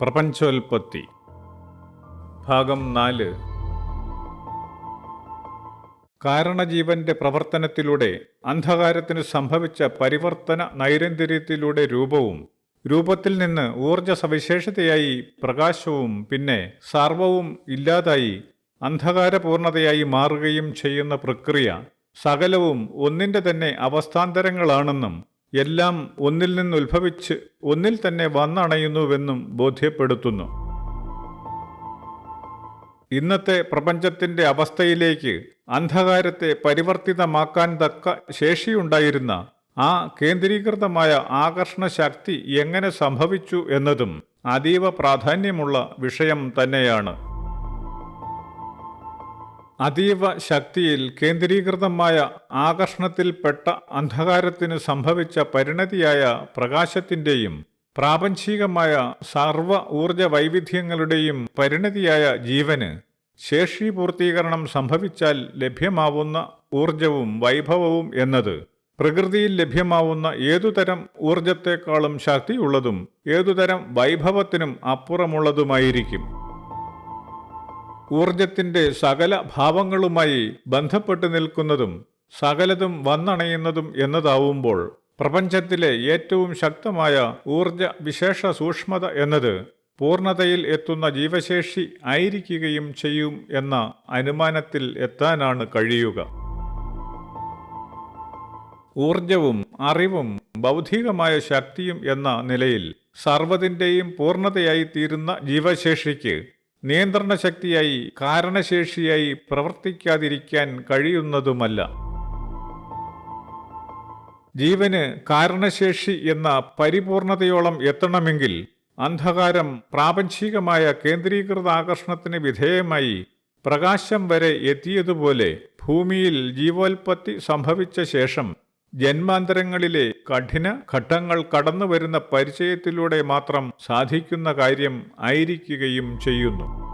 പ്രപഞ്ചോൽപത്തി. ഭാഗം നാല്. കാരണജീവന്റെ പ്രവർത്തനത്തിലൂടെ അന്ധകാരത്തിന് സംഭവിച്ച പരിവർത്തന നൈരന്തര്യത്തിലൂടെ രൂപവും രൂപത്തിൽ നിന്ന് ഊർജ സവിശേഷതയായി പ്രകാശവും പിന്നെ സർവവും ഇല്ലാതായി അന്ധകാരപൂർണതയായി മാറുകയും ചെയ്യുന്ന പ്രക്രിയ സകലവും ഒന്നിന്റെ തന്നെ അവസ്ഥാന്തരങ്ങളാണെന്നും എല്ലാം ഒന്നിൽ നിന്ന് ഉത്ഭവിച്ച് ഒന്നിൽ തന്നെ വന്നണയുന്നുവെന്നും ബോധ്യപ്പെടുത്തുന്നു. ഇന്നത്തെ പ്രപഞ്ചത്തിന്റെ അവസ്ഥയിലേക്ക് അന്ധകാരത്തെ പരിവർത്തിതമാക്കാൻ തക്ക ശേഷിയുണ്ടായിരുന്ന ആ കേന്ദ്രീകൃതമായ ആകർഷണ ശക്തി എങ്ങനെ സംഭവിച്ചു എന്നതും അതീവ പ്രാധാന്യമുള്ള വിഷയം തന്നെയാണ്. അതീവ ശക്തിയിൽ കേന്ദ്രീകൃതമായ ആകർഷണത്തിൽപ്പെട്ട അന്ധകാരത്തിന് സംഭവിച്ച പരിണതിയായ പ്രകാശത്തിന്റെയും പ്രാപഞ്ചികമായ സർവ ഊർജ വൈവിധ്യങ്ങളുടെയും പരിണതിയായ ജീവന് ശേഷി പൂർത്തീകരണം സംഭവിച്ചാൽ ലഭ്യമാവുന്ന ഊർജവും വൈഭവവും എന്നത് പ്രകൃതിയിൽ ലഭ്യമാവുന്ന ഏതുതരം ഊർജത്തെക്കാളും ശക്തിയുള്ളതും ഏതുതരം വൈഭവത്തിനും അപ്പുറമുള്ളതുമായിരിക്കും. ഊർജത്തിന്റെ സകല ഭാവങ്ങളുമായി ബന്ധപ്പെട്ട് നിൽക്കുന്നതും സകലതും വന്നണയുന്നതും എന്നതാവുമ്പോൾ പ്രപഞ്ചത്തിലെ ഏറ്റവും ശക്തമായ ഊർജ വിശേഷ സൂക്ഷ്മത എന്നത് പൂർണതയിൽ എത്തുന്ന ജീവശേഷി ആയിരിക്കുകയും ചെയ്യും എന്ന അനുമാനത്തിൽ എത്താനാണ് കഴിയുക. ഊർജവും അറിവും ബൗദ്ധികമായ ശക്തിയും എന്ന നിലയിൽ സർവതിന്റെയും പൂർണതയായി തീരുന്ന ജീവശേഷിക്ക് നിയന്ത്രണ ശക്തിയായി കാരണശേഷിയായി പ്രവർത്തിക്കാതിരിക്കാൻ കഴിയുന്നതുമല്ല. ജീവന് കാരണശേഷി എന്ന പരിപൂർണതയോളം എത്തണമെങ്കിൽ അന്ധകാരം പ്രാപഞ്ചികമായ കേന്ദ്രീകൃത ആകർഷണത്തിന് വിധേയമായി പ്രകാശം വരെ എത്തിയതുപോലെ ഭൂമിയിൽ ജീവോൽപത്തി സംഭവിച്ച ശേഷം ജന്മാന്തരങ്ങളിലെ കഠിന ഘട്ടങ്ങൾ കടന്നു വരുന്ന പരിചയത്തിലൂടെ മാത്രം സാധിക്കുന്ന കാര്യം ആയിരിക്കുകയും ചെയ്യുന്നു.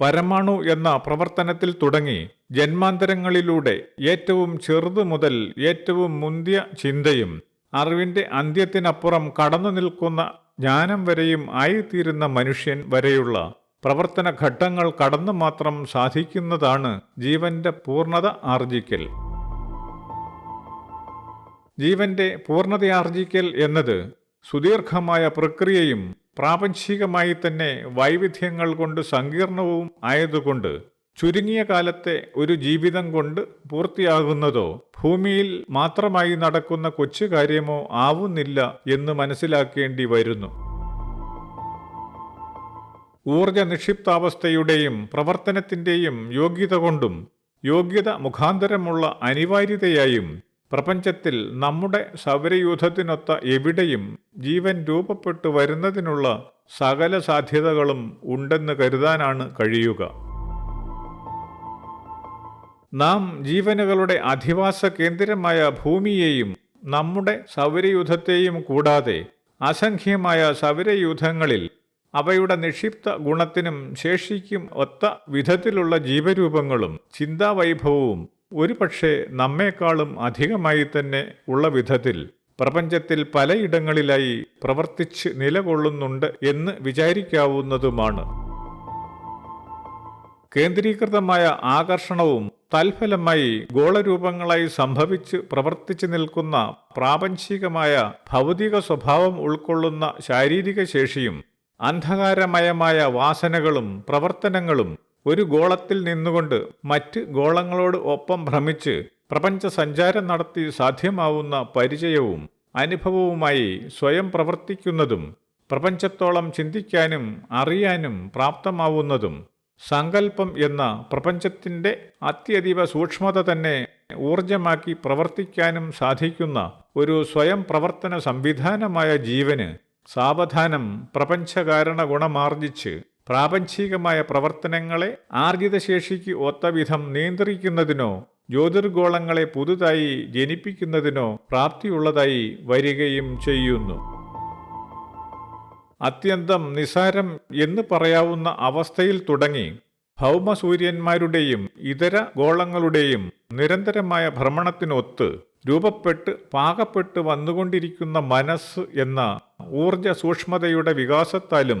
പരമാണു എന്ന പ്രവർത്തനത്തിൽ തുടങ്ങി ജന്മാന്തരങ്ങളിലൂടെ ഏറ്റവും ചെറുതു മുതൽ ഏറ്റവും മുന്തിയ ചിന്തയും അറിവിന്റെ അന്ത്യത്തിനപ്പുറം കടന്നു നിൽക്കുന്ന ജ്ഞാനം വരെയും ആയിത്തീരുന്ന മനുഷ്യൻ വരെയുള്ള പ്രവർത്തന ഘട്ടങ്ങൾ കടന്നു മാത്രം സാധിക്കുന്നതാണ് ജീവന്റെ പൂർണത ആർജിക്കൽ. ജീവന്റെ പൂർണതയാർജിക്കൽ എന്നത് സുദീർഘമായ പ്രക്രിയയും പ്രാപഞ്ചികമായി തന്നെ വൈവിധ്യങ്ങൾ കൊണ്ട് സങ്കീർണവും ആയതുകൊണ്ട് ചുരുങ്ങിയ കാലത്തെ ഒരു ജീവിതം കൊണ്ട് പൂർത്തിയാകുന്നതോ ഭൂമിയിൽ മാത്രമായി നടക്കുന്ന കൊച്ചു കാര്യമോ ആവുന്നില്ല എന്ന് മനസ്സിലാക്കേണ്ടി വരുന്നു. ഊർജ നിക്ഷിപ്താവസ്ഥയുടെയും പ്രവർത്തനത്തിന്റെയും യോഗ്യത കൊണ്ടും യോഗ്യത മുഖാന്തരമുള്ള അനിവാര്യതയായും പ്രപഞ്ചത്തിൽ നമ്മുടെ സൗരയൂഥത്തിനൊത്ത എവിടെയും ജീവൻ രൂപപ്പെട്ടു വരുന്നതിനുള്ള സകല സാധ്യതകളും ഉണ്ടെന്ന് കരുതാനാണ് കഴിയുക. നാം ജീവനുകളുടെ അധിവാസ കേന്ദ്രമായ ഭൂമിയെയും നമ്മുടെ സൗരയൂഥത്തെയും കൂടാതെ അസംഖ്യമായ സൗരയൂഥങ്ങളിൽ അവയുടെ നിക്ഷിപ്ത ഗുണത്തിനും ശേഷിക്കും ഒത്ത വിധത്തിലുള്ള ജീവരൂപങ്ങളും ചിന്താവൈഭവവും ഒരുപക്ഷെ നമ്മേക്കാളും അധികമായി തന്നെ ഉള്ള വിധത്തിൽ പ്രപഞ്ചത്തിൽ പലയിടങ്ങളിലായി പ്രവർത്തിച്ച് നിലകൊള്ളുന്നുണ്ട് എന്ന് വിചാരിക്കാവുന്നതുമാണ്. കേന്ദ്രീകൃതമായ ആകർഷണവും തൽഫലമായി ഗോളരൂപങ്ങളായി സംഭവിച്ച് പ്രവർത്തിച്ചു നിൽക്കുന്ന പ്രാപഞ്ചികമായ ഭൗതിക സ്വഭാവം ഉൾക്കൊള്ളുന്ന ശാരീരിക ശേഷിയും അന്ധകാരമയമായ വാസനകളും പ്രവർത്തനങ്ങളും ഒരു ഗോളത്തിൽ നിന്നുകൊണ്ട് മറ്റ് ഗോളങ്ങളോട് ഒപ്പം ഭ്രമിച്ച് പ്രപഞ്ച സഞ്ചാരം നടത്തി സാധ്യമാവുന്ന പരിചയവും അനുഭവവുമായി സ്വയം പ്രവർത്തിക്കുന്നതും പ്രപഞ്ചത്തോളം ചിന്തിക്കാനും അറിയാനും പ്രാപ്തമാവുന്നതും സങ്കല്പം എന്ന പ്രപഞ്ചത്തിന്റെ അത്യതീവ സൂക്ഷ്മത തന്നെ ഊർജമാക്കി പ്രവർത്തിക്കാനും സാധിക്കുന്ന ഒരു സ്വയം പ്രവർത്തന സംവിധാനമായ ജീവന് സാവധാനം പ്രപഞ്ചകാരണ ഗുണമാർജിച്ച് പ്രാപഞ്ചികമായ പ്രവർത്തനങ്ങളെ ആർജിത ശേഷിക്ക് ഒത്തവിധം നിയന്ത്രിക്കുന്നതിനോ ജ്യോതിർഗോളങ്ങളെ പുതുതായി ജനിപ്പിക്കുന്നതിനോ പ്രാപ്തിയുള്ളതായി വരികയും ചെയ്യുന്നു. അത്യന്തം നിസാരം എന്ന് പറയാവുന്ന അവസ്ഥയിൽ തുടങ്ങി ഭൗമസൂര്യന്മാരുടെയും ഇതര ഗോളങ്ങളുടെയും നിരന്തരമായ ഭ്രമണത്തിനൊത്ത് രൂപപ്പെട്ട് പാകപ്പെട്ട് വന്നുകൊണ്ടിരിക്കുന്ന മനസ്സ് എന്ന ഊർജ സൂക്ഷ്മതയുടെ വികാസത്താലും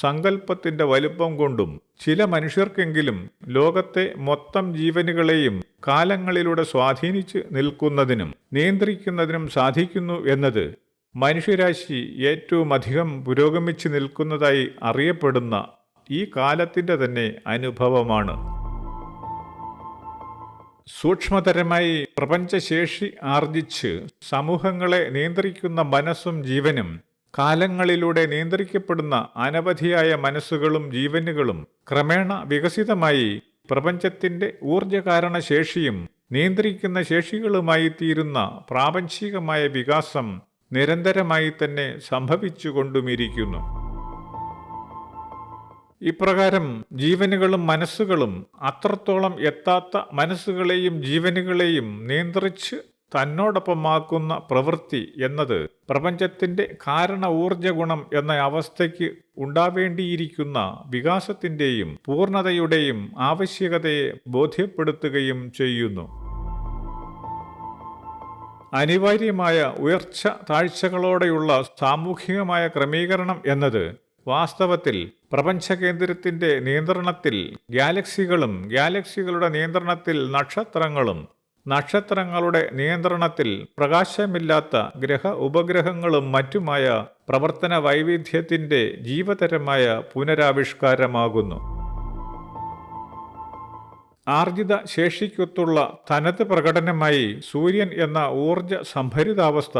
സങ്കല്പത്തിന്റെ വലുപ്പം കൊണ്ടും ചില മനുഷ്യർക്കെങ്കിലും ലോകത്തെ മൊത്തം ജീവനുകളെയും കാലങ്ങളിലൂടെ സ്വാധീനിച്ച് നിൽക്കുന്നതിനും നിയന്ത്രിക്കുന്നതിനും സാധിക്കുന്നു എന്നത് മനുഷ്യരാശി ഏറ്റവുമധികം പുരോഗമിച്ച് നിൽക്കുന്നതായി അറിയപ്പെടുന്ന ഈ കാലത്തിന്റെ തന്നെ അനുഭവമാണ്. സൂക്ഷ്മതരമായി പ്രപഞ്ചശേഷി ആർജിച്ച് സമൂഹങ്ങളെ നിയന്ത്രിക്കുന്ന മനസ്സും ജീവനും കാലങ്ങളിലൂടെ നിയന്ത്രിക്കപ്പെടുന്ന അനവധിയായ മനസ്സുകളും ജീവനുകളും ക്രമേണ വികസിതമായി പ്രപഞ്ചത്തിന്റെ ഊർജകാരണ ശേഷിയും നിയന്ത്രിക്കുന്ന ശേഷികളുമായി തീരുന്ന പ്രാപഞ്ചികമായ വികാസം നിരന്തരമായി തന്നെ സംഭവിച്ചുകൊണ്ടുമിരിക്കുന്നു. ഇപ്രകാരം ജീവനുകളും മനസ്സുകളും അത്രത്തോളം എത്താത്ത മനസ്സുകളെയും ജീവനുകളെയും നിയന്ത്രിച്ച് തന്നോടൊപ്പമാക്കുന്ന പ്രവൃത്തി എന്നത് പ്രപഞ്ചത്തിന്റെ കാരണ ഊർജ ഗുണം എന്ന അവസ്ഥയ്ക്ക് ഉണ്ടാവേണ്ടിയിരിക്കുന്ന വികാസത്തിന്റെയും പൂർണതയുടെയും ആവശ്യകതയെ ബോധ്യപ്പെടുത്തുകയും ചെയ്യുന്നു. അനിവാര്യമായ ഉയർച്ച താഴ്ചകളോടെയുള്ള സാമൂഹികമായ ക്രമീകരണം എന്നത് വാസ്തവത്തിൽ പ്രപഞ്ചകേന്ദ്രത്തിന്റെ നിയന്ത്രണത്തിൽ ഗാലക്സികളും ഗാലക്സികളുടെ നിയന്ത്രണത്തിൽ നക്ഷത്രങ്ങളും നക്ഷത്രങ്ങളുടെ നിയന്ത്രണത്തിൽ പ്രകാശമില്ലാത്ത ഗ്രഹ ഉപഗ്രഹങ്ങളും മറ്റുമായ പ്രവർത്തന വൈവിധ്യത്തിന്റെ ജീവതരമായ പുനരാവിഷ്കാരമാകുന്നു. ആർജിത ശേഷിക്കൊത്തുള്ള തനത് പ്രകടനമായി സൂര്യൻ എന്ന ഊർജ സംഭരിതാവസ്ഥ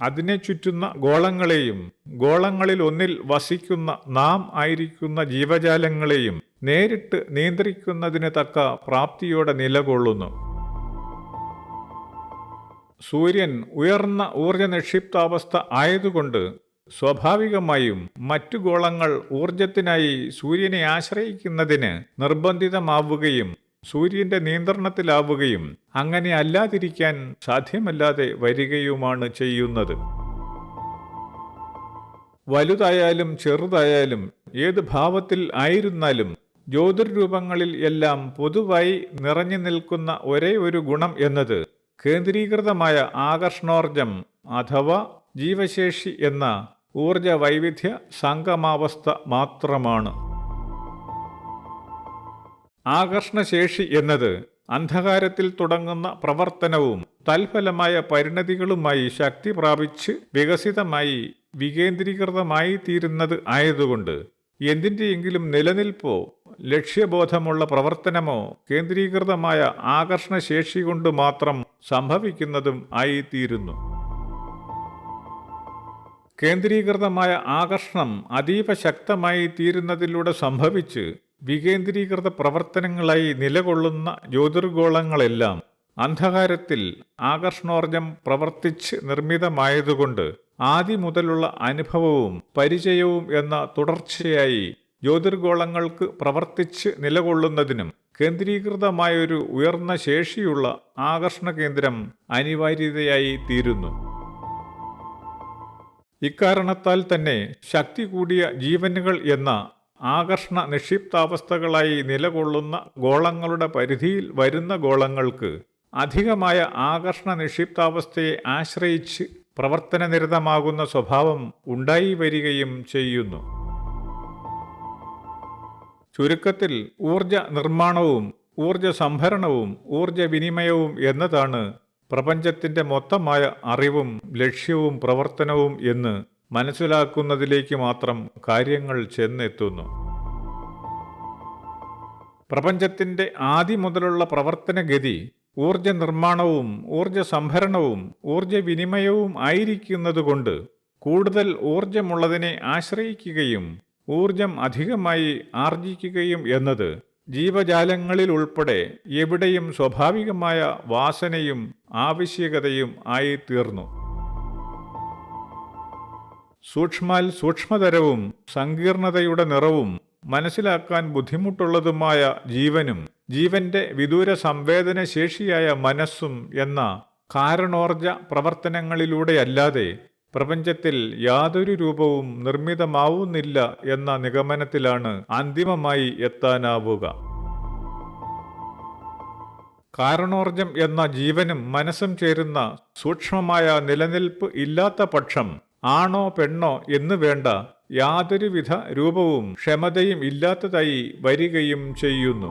അതിനെ ചുറ്റുന്ന ഗോളങ്ങളെയും ഗോളങ്ങളിൽ ഒന്നിൽ വസിക്കുന്ന നാം ആയിരിക്കുന്ന ജീവജാലങ്ങളെയും നേരിട്ട് നിയന്ത്രിക്കുന്നതിന് തക്ക പ്രാപ്തിയോടെ നിലകൊള്ളുന്നു. സൂര്യൻ ഉയർന്ന ഊർജ നിക്ഷിപ്താവസ്ഥ ആയതുകൊണ്ട് സ്വാഭാവികമായും മറ്റു ഗോളങ്ങൾ ഊർജത്തിനായി സൂര്യനെ ആശ്രയിക്കുന്നതിന് നിർബന്ധിതമാവുകയും സൂര്യന്റെ നിയന്ത്രണത്തിലാവുകയും അങ്ങനെ അല്ലാതിരിക്കാൻ സാധ്യമല്ലാതെ വരികയുമാണ് ചെയ്യുന്നത്. വലുതായാലും ചെറുതായാലും ഏത് ഭാവത്തിൽ ആയിരുന്നാലും ജ്യോതിർരൂപങ്ങളിൽ എല്ലാം പൊതുവായി നിറഞ്ഞു നിൽക്കുന്ന ഒരേ ഒരു ഗുണം എന്നത് കേന്ദ്രീകൃതമായ ആകർഷണോർജം അഥവാ ജീവശേഷി എന്ന ഊർജ വൈവിധ്യ സംഗമാവസ്ഥ മാത്രമാണ്. ആകർഷണശേഷി എന്നത് അന്ധകാരത്തിൽ തുടങ്ങുന്ന പ്രവർത്തനവും തൽഫലമായ പരിണതികളുമായി ശക്തി പ്രാപിച്ച് വികസിതമായി വികേന്ദ്രീകൃതമായി തീരുന്നത് ആയതുകൊണ്ട് എന്തിന്റെയെങ്കിലും നിലനിൽപ്പോ ലക്ഷ്യബോധമുള്ള പ്രവർത്തനമോ കേന്ദ്രീകൃതമായ ആകർഷണശേഷി കൊണ്ട് മാത്രം സംഭവിക്കുന്നതും ആയിത്തീരുന്നു. കേന്ദ്രീകൃതമായ ആകർഷണം അതീവ ശക്തമായി തീരുന്നതിലൂടെ സംഭവിച്ച് വികേന്ദ്രീകൃത പ്രവർത്തനങ്ങളായി നിലകൊള്ളുന്ന ജ്യോതിർഗോളങ്ങളെല്ലാം അന്ധകാരത്തിൽ ആകർഷണോർജം പ്രവർത്തിച്ച് നിർമ്മിതമായതുകൊണ്ട് ആദ്യം മുതലുള്ള അനുഭവവും പരിചയവും എന്ന തുടർച്ചയായി ജ്യോതിർഗോളങ്ങൾക്ക് പ്രവർത്തിച്ച് നിലകൊള്ളുന്നതിനും കേന്ദ്രീകൃതമായൊരു ഉയർന്ന ശേഷിയുള്ള ആകർഷണ കേന്ദ്രം അനിവാര്യതയായി തീരുന്നു. ഇക്കാരണത്താൽ തന്നെ ശക്തി കൂടിയ ജീവനുകൾ എന്ന ആകർഷണ നിക്ഷിപ്താവസ്ഥകളായി നിലകൊള്ളുന്ന ഗോളങ്ങളുടെ പരിധിയിൽ വരുന്ന ഗോളങ്ങൾക്ക് അധികമായ ആകർഷണ നിക്ഷിപ്താവസ്ഥയെ ആശ്രയിച്ച് പ്രവർത്തനനിരതമാകുന്ന സ്വഭാവം ഉണ്ടായി വരികയും ചെയ്യുന്നു. ചുരുക്കത്തിൽ ഊർജ നിർമ്മാണവും ഊർജ സംഭരണവും ഊർജ വിനിമയവും എന്നതാണ് പ്രപഞ്ചത്തിന്റെ മൊത്തമായ അറിവും ലക്ഷ്യവും പ്രവർത്തനവും എന്ന് മനസ്സിലാക്കുന്നതിലേക്ക് മാത്രം കാര്യങ്ങൾ ചെന്നെത്തുന്നു. പ്രപഞ്ചത്തിന്റെ ആദ്യം മുതലുള്ള പ്രവർത്തനഗതി ഊർജ നിർമ്മാണവും ഊർജ സംഭരണവും ഊർജ വിനിമയവും ആയിരിക്കുന്നതുകൊണ്ട് കൂടുതൽ ഊർജമുള്ളതിനെ ആശ്രയിക്കുകയും ഊർജം അധികമായി ആർജിക്കുകയും എന്നത് ജീവജാലങ്ങളിൽ ഉൾപ്പെടെ എവിടെയും സ്വാഭാവികമായ വാസനയും ആവശ്യകതയും ആയിത്തീർന്നു. സൂക്ഷ്മാൽ സൂക്ഷ്മതരവും സങ്കീർണതയുടെ നിറവും മനസ്സിലാക്കാൻ ബുദ്ധിമുട്ടുള്ളതുമായ ജീവനും ജീവന്റെ വിദൂര സംവേദനശേഷിയായ മനസ്സും എന്ന കാരണോർജ പ്രവർത്തനങ്ങളിലൂടെയല്ലാതെ പ്രപഞ്ചത്തിൽ യാതൊരു രൂപവും നിർമ്മിതമാവുന്നില്ല എന്ന നിഗമനത്തിലാണ് അന്തിമമായി എത്താനാവുക. കാരണോർജം എന്ന ജീവനും മനസ്സും ചേരുന്ന സൂക്ഷ്മമായ നിലനിൽപ്പ് ഇല്ലാത്ത പക്ഷം ആണോ പെണ്ണോ എന്ന് വേണ്ട യാതൊരുവിധ രൂപവും ക്ഷമതയും ഇല്ലാത്തതായി വരികയും ചെയ്യുന്നു.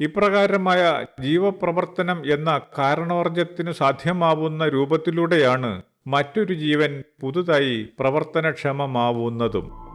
ഇപ്രകാരമായ ജീവപ്രവർത്തനം എന്ന കാരണോർജത്തിനു സാധ്യമാവുന്ന രൂപത്തിലൂടെയാണ് മറ്റൊരു ജീവൻ പുതുതായി പ്രവർത്തനക്ഷമമാവുന്നതും